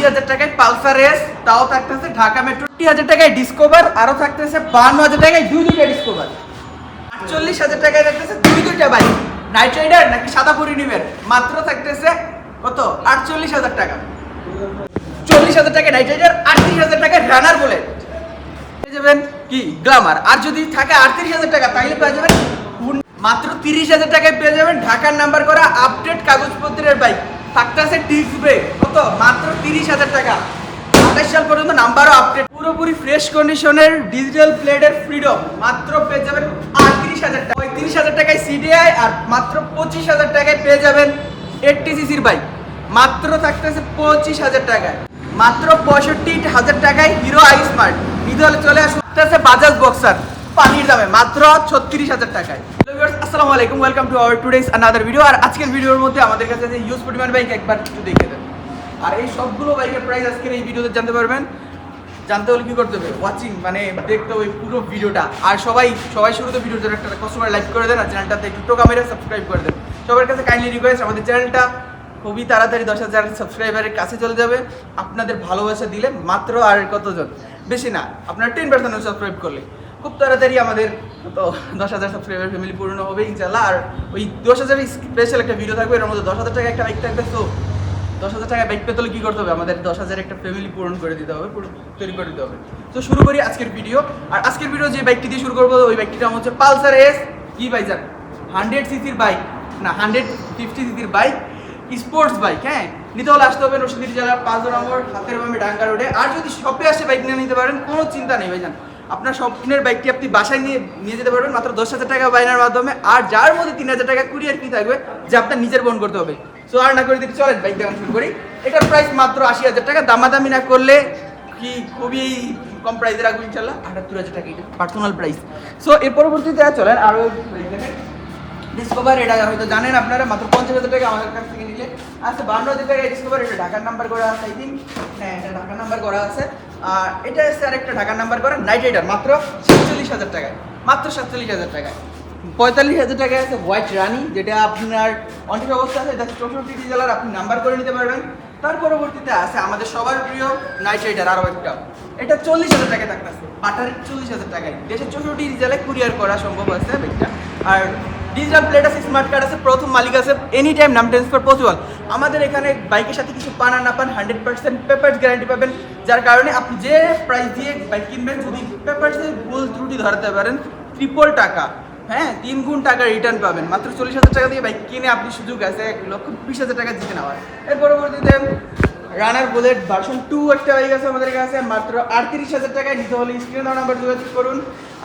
আশি হাজার টাকায় পালসার রেস, তাও থাকতেছে ঢাকা মেট্রো। টি হাজার টাকায় ডিসকভার, আরও থাকতেছে বান্ন হাজার টাকায় দুই দুইটা ডিসকভার। আটচল্লিশ হাজার টাকায় থাকতেছে দুই দুইটা বাইক। নাইট রাইডার নাকি সাদা পরি নিবেন মাত্র থাকতেছে কত? আটচল্লিশ হাজার টাকা। চল্লিশ হাজার টাকা নাইট রাইডার, আটত্রিশ হাজার টাকায় রানার বলে পেয়ে যাবেন কি? গ্লামার। আর যদি থাকে আটত্রিশ হাজার টাকা তাহলে পেয়ে যাবেন মাত্র তিরিশ হাজার টাকায় পেয়ে যাবেন ঢাকার নাম্বার করা আপডেট কাগজপত্রের বাইক। থাকতেছে ডিস্ক ব্রেক কত? মাত্র তিরিশ হাজার টাকা। আঠাশ সাল পর্যন্ত নাম্বারও আপডেট পুরোপুরি ফ্রেশ কন্ডিশনের ডিজিটাল প্লেটের ফ্রিডম মাত্র পেয়ে যাবেন আটত্রিশ হাজার টাকা। তিরিশ হাজার টাকায় সিডিআই আর মাত্র পঁচিশ হাজার টাকায় পেয়ে যাবেন এইটটি সিসির বাইক মাত্র থাকতেছে পঁচিশ হাজার টাকায়। মাত্র পঁয়ষট্টি হাজার টাকায় হিরো আই স্মার্ট নিদলে চলে আসতেছে বাজাজ বক্সার পানির দামে মাত্র ছত্রিশ হাজার টাকায়। আসসালামু আলাইকুম welcome to our today's another video আর আজকের ভিডিওর মধ্যে আমাদের কাছে যে ইউজ পরিমাণ বাইক একবার একটু দেখে দেন। আর এই সবগুলো বাইকের প্রাইস আজকের এই ভিডিওতে জানতে পারবেন। জানতে হলে কি করতে হবে? ওয়াচিং মানে দেখতে হবে পুরো ভিডিওটা আর সবাই সবাই শুরুতে জন্য একটা কষ্ট করে লাইক করে দেন, আর চ্যানেলটাতে একটু টোকা মেরে সাবস্ক্রাইব করে দেন। সবার কাছে কাইন্ডলি রিকোয়েস্ট আমাদের চ্যানেলটা খুবই তাড়াতাড়ি দশ হাজার সাবস্ক্রাইবারের কাছে চলে যাবে। আপনাদের ভালোবাসা দিলে মাত্র আর কতজন? বেশি না, আপনার টেন পার্সেন্ট সাবস্ক্রাইব করলে। খুব তাড়াতাড়ি আমাদের তো দশ হাজার সাবস্ক্রাইবার ফ্যামিলি পূর্ণ হবে ইনশাল্লাহ আর ওই দশ হাজার স্পেশাল একটা ভিডিও থাকবে এর মধ্যে দশ হাজার টাকা একটা বাইক থাকবে, তো দশ হাজার টাকা বাইক পেতে হলে কী করতে হবে? আমাদের দশ হাজার একটা ফ্যামিলি পূরণ করে দিতে হবে তৈরি করে দিতে হবে। তো শুরু করি আজকের ভিডিও আর আজকের ভিডিও যে বাইকটি দিয়ে শুরু করব, ওই বাইকটির নাম হচ্ছে পালসার এস কি বাইজার হান্ড্রেড সিসির বাইক না হান্ড্রেড ফিফটি সিসির বাইক স্পোর্টস বাইক হ্যাঁ? নিতে হলে আসতে হবে নরসিংদী জেলার পাঁচ নম্বর, হাতের বামে ডাঙ্গা রোডে আর যদি শপে আসে বাইক নিয়ে নিতে পারেন, কোনো চিন্তা নেই ভাইজান। আপনার স্বপ্নের বাইকটি আপনি বাসায় নিয়ে নিয়ে যেতে পারবেন, মাত্র দশ হাজার টাকা বাইনার মাধ্যমে। আর যার মধ্যে তিন হাজার টাকা কুরিয়ার কি থাকবে, যে আপনার নিজের বহন করতে হবে। সো আর না করে দিতে চলেন বাইক দেখানো শুরু করি। এটার প্রাইস মাত্র আশি হাজার টাকা। দামাদামি না করলে কি খুবই কম প্রাইসে রাখব ইনশাল্লাহ? আটাত্তর হাজার টাকা এটা পার্সোনাল প্রাইস সো এর পরবর্তীতে চলেন আরও ডিসকভার এটা হয়তো জানেন আপনারা, মাত্র পঞ্চাশ হাজার টাকা আমাদের কাছ থেকে নিলে। আচ্ছা বান্ন হাজার টাকা ডিসকভার এটা ঢাকার নাম্বার করা আছে আই থিঙ্ক হ্যাঁ এটা ঢাকার নাম্বার করা আছে। আর এটা এসে আরেকটা ঢাকার নাম্বার করা নাইট রাইডার মাত্র সাতচল্লিশ হাজার টাকায়। মাত্র সাতচল্লিশ হাজার টাকায়। পঁয়তাল্লিশ হাজার টাকায় আছে হোয়াইট রানি যেটা আপনার অনেক অবস্থা আছে, এটা চৌষট্টি জেলার, আপনি নাম্বার করে নিতে পারবেন। তার পরবর্তীতে আছে আমাদের সবার প্রিয় নাইট রাইডার আরও একটা। এটা চল্লিশ হাজার টাকায় থাকতেছে বাটারের চল্লিশ হাজার টাকায়। দেশের চৌষট্টি জেলায় কুরিয়ার করা সম্ভব আছে আর ডিজিটাল প্লেট আছে স্মার্ট কার্ড আছে, প্রথম মালিক আছে এনি টাইম নাম ট্রান্সফার পসিবল আমাদের এখানে বাইকের সাথে কিছু পান আর না পান হান্ড্রেড পার্সেন্ট পেপার্স গ্যারান্টি পাবেন। যার কারণে আপনি যে প্রাইস দিয়ে বাইক কিনবেন, যদি পেপার্সের ভুল ত্রুটি ধরাতে পারেন ট্রিপল টাকা। হ্যাঁ তিন গুণ টাকা রিটার্ন পাবেন। মাত্র চল্লিশ হাজার টাকা দিয়ে বাইক কিনে আপনি সুযোগ আছে, এক লক্ষ বিশ হাজার টাকা জিতে নেওয়ার। এর পরবর্তীতে রানার বুলেট ভার্সন টু একটা বাইক আছে আমাদের কাছে, মাত্র আটত্রিশ হাজার টাকায়। নিতে হলে স্ক্রিন নাম্বার যোগাযোগ করুন।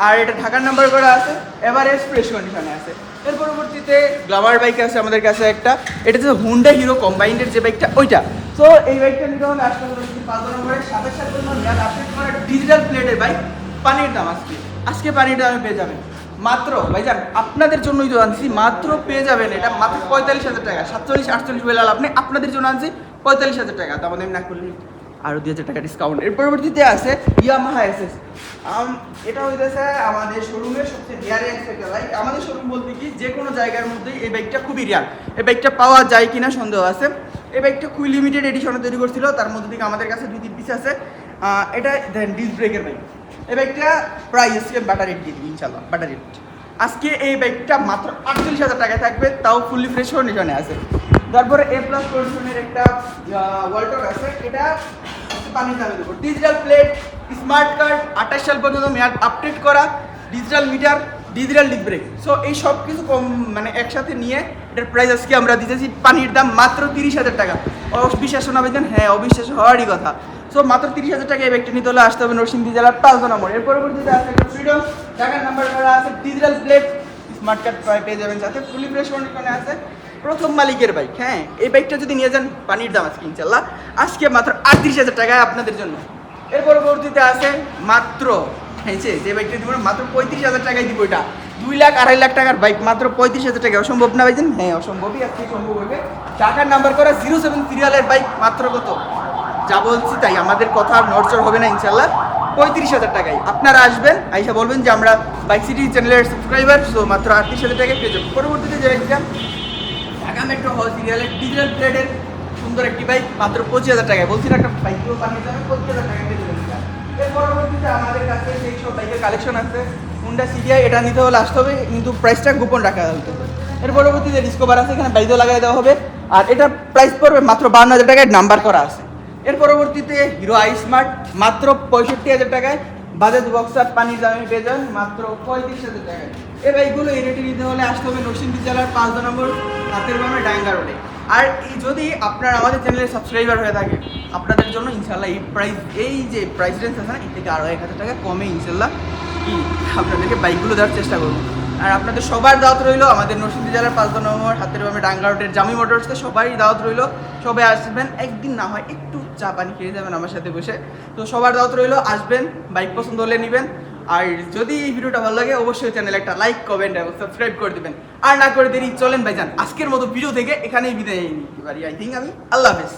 আর এটা ঢাকার নাম্বার করা আছে এভারেজ ফ্রেশ কন্ডিশনে আছে। এর পরবর্তীতে গ্লামার বাইক আছে আমাদের কাছে একটা। এটা হচ্ছে হুন্ডা হিরো কম্বাইন্ডের যে বাইকটা ওইটা। তো এই বাইকটা নিতে হলে আসতে হবে নম্বরের সাতাশ সাল পর্যন্ত আপডেট করা ডিজিটাল প্লেটের বাইক পানির দাম আজকে। আজকে পানির দামে পেয়ে যাবেন। মাত্র, ভাইজান, আপনাদের জন্যই তো আনছি, মাত্র পেয়ে যাবেন এটা মাত্র পঁয়তাল্লিশ হাজার টাকা। সাতচল্লিশ, আটচল্লিশ বেলাল আপনি আপনাদের জন্য আনছি পঁয়তাল্লিশ হাজার টাকা। তো আমাদের না করলে আরও দুই হাজার টাকা ডিসকাউন্ট এর পরবর্তীতে আছে ইয়ামাহা এসএস এটা হইতেছে আমাদের শোরুমের সবচেয়ে রিয়ারে একটা বাইক আমাদের শোরুম বলতে কি, যে কোনো জায়গার মধ্যেই এই বাইকটা খুবই রিয়ার এই বাইকটা পাওয়া যায় কিনা সন্দেহ আছে। এই বাইকটা খুবই লিমিটেড এডিশনে তৈরি করছিল, তার মধ্যে থেকে আমাদের কাছে দুই তিন পিস আছে। এটা দেন ডিস ব্রেকের বাইক এই বাইকটা প্রাইস আজকে ব্যাটারি দিয়ে দিবি ইনশাল্লাহ ব্যাটারি আজকে এই বাইকটা মাত্র আটচল্লিশ হাজার টাকায় থাকবে, তাও ফুললি ফ্রেশ কন্ডিশনে আছে। তারপরে এ প্লাস কন্ডিশনের একটা ওয়াল্টর আছে। এটা পানির দামে দেবো। ডিজিটাল প্লেট স্মার্ট কার্ড, আঠাশ সাল পর্যন্ত মেয়াদ আপডেট করা digital meter digital disc brake so এই সব কিছু কম মানে একসাথে নিয়ে এটার প্রাইস আজকে আমরা দিতেছি পানির দাম মাত্র তিরিশ হাজার টাকা। অবিশ্বাস না ভাইজান? হ্যাঁ অবিশ্বাস হওয়ারই কথা। সো মাত্র তিরিশ হাজার টাকা এই ব্যাগটা নিতে হলে আসতে হবে নরসিংদী জেলার পাঁচ নম্বর। এর পরবর্তীতে আছে ফ্রিডম টাকার নাম্বার করা আছে ডিজিটাল প্লেট স্মার্ট কার্ড পেয়ে যাবেন সাথে। ফুলি ফ্রেশ কন্ডিশনে আছে। প্রথম মালিকের বাইক হ্যাঁ। এই বাইকটা যদি নিয়ে যান, পানির দাম আজকে ইনশাল্লাহ। আজকে মাত্র আটত্রিশ হাজার টাকায় আপনাদের জন্য। এর পরবর্তীতে আছে মাত্র হ্যাঁ যে বাইকটা দিব মাত্র পঁয়ত্রিশ হাজার টাকায় দিব এটা। দুই লাখ আড়াই লাখ টাকার বাইক মাত্র পঁয়ত্রিশ হাজার টাকা। অসম্ভব না ভাইজান? হ্যাঁ অসম্ভবই আজকে সম্ভব হবে। টাকার নাম্বার করা জিরো সেভেন সিরিয়ালের বাইক মাত্র কত? যা বলছি তাই, আমাদের কথা আর নড়চড় হবে না ইনশাল্লাহ পঁয়ত্রিশ হাজার টাকায় আপনারা আসবেন, আইসা বলবেন যে আমরা বাইক সিটি চ্যানেলের সাবস্ক্রাইবার সো মাত্র আটত্রিশ হাজার টাকায় পেয়ে যাব। পরবর্তীতে যে বাইকটা ঢাকা মেট্রো হল সিরিয়ালের ডিজিটাল প্লেটের সুন্দর একটি বাইক মাত্র পঁচিশ হাজার টাকায়। বলছি না, একটা বাইক পানিয়ে যাবে পঁচিশ হাজার টাকা দিয়ে দেবেন এর পরবর্তীতে আমাদের কাছে সেই সব বাইকের কালেকশন আছে। হুন্ডা সিরিয়া এটা নিতে হলে আসতে হবে, কিন্তু প্রাইসটা গোপন রাখা হতে হবে এর পরবর্তীতে ডিসকভার আছে, এখানে বাইকও লাগাই দেওয়া হবে। আর এটা প্রাইস পড়বে মাত্র বান্ন হাজার টাকায় নাম্বার করা আছে। এর পরবর্তীতে হিরো আই স্মার্ট মাত্র পঁয়ষট্টি হাজার টাকায়। বাজাজ বক্সার পানির দামে পেয়ে যান, মাত্র পঁয়ত্রিশ হাজার টাকায়। এই বাইকগুলো এই নিতে হলে আসতে হবে নরসিংদী জেলার পাঁচ নম্বর, হাতের বামে ডাঙ্গা রোডে আর এই যদি আপনার আমাদের চ্যানেলে সাবস্ক্রাইবার হয়ে থাকে, আপনাদের জন্য ইনশাল্লাহ এই প্রাইস এই যে প্রাইস রেঞ্জ আছে না, এর থেকে আরও এক হাজার টাকা কমে ইনশাল্লাহ কি? আপনাদেরকে বাইকগুলো দেওয়ার চেষ্টা করব। আর আপনাদের সবার দাওয়াত রইল, আমাদের নরসিংদী জেলার পাঁচ নম্বর, হাতের বামে ডাঙ্গা রোডের জামি মোটরসে সবাই দাওয়াত রইল। সবাই আসবেন, একদিন না হয় একটু চা পানি খেয়ে যাবেন আমার সাথে বসে। তো সবার দাওয়াত রইল, আসবেন বাইক পছন্দ হলে নেবেন। আর যদি এই ভিডিওটা ভালো লাগে, অবশ্যই চ্যানেল একটা লাইক কমেন্ট এবং সাবস্ক্রাইব করে দেবেন। আর না করে দেরি, চলেন ভাই যান আজকের মতো ভিডিও থেকে এখানেই বিদায় নিতে পারি আই থিঙ্ক আমি, আল্লাহ হাফেজ।